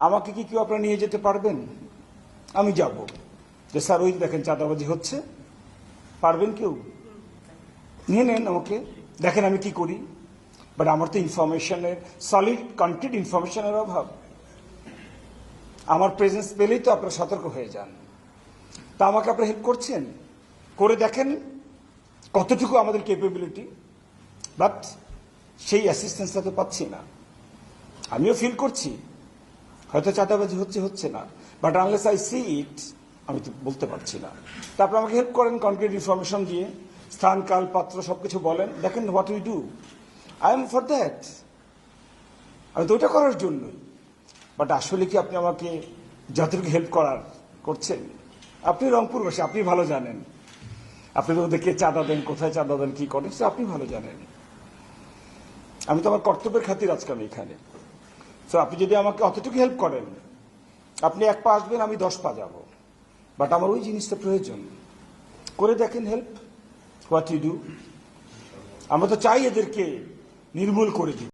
আমাকে কি কেউ আপনারা নিয়ে যেতে পারবেন? আমি যাব। যে স্যার, ওই দেখেন চাঁদাবাজি হচ্ছে। পারবেন কেউ? নিয়ে নেন আমাকে। দেখেন আমি কি করি। বাট আমার তো ইনফরমেশনের সলিড কন্টেন্ট ইনফরমেশনের অভাব। আমার প্রেজেন্স পেলেই তো আপনারা সতর্ক হয়ে যান। তা আমাকে আপনারা হেল্প করছেন? করে দেখেন কতটুকু আমাদের ক্যাপেবিলিটি বাট সেই অ্যাসিস্ট্যান্সটা তো পাচ্ছি না। আমিও ফিল করছি। হয়তো চাঁদাবাজি হচ্ছে হচ্ছে না। But unless I see it আমি তো বলতে পারছি না। তারপর আমাকে হেল্প করেন কনক্রিট ইনফরমেশন দিয়ে। স্থান, কাল, পাত্র, সবকিছু বলেন। দেখেন what we do I am for that আমি তো ওইটা করার জন্যই। বাট আসলে কি আপনি আমাকে যতটুকু হেল্প করার করছেন? আপনি রংপুর বসে আপনি ভালো জানেন। আপনি তো ওদেরকে চাঁদা দেন, কোথায় চাঁদা দেন, কি করেন সে আপনি ভালো জানেন। আমি তো আমার কর্তব্যের খাতির আজকে আমি এখানে। আপনি যদি আমাকে অতটুকু হেল্প করেন, আপনি এক পা আসবেন, আমি দশ পা যাব। বাট আমার ওই জিনিসটা প্রয়োজন। করে দেখেন হেল্প হোয়াট ইউ ডু আমরা তো চাই এদেরকে নির্মূল করে দিই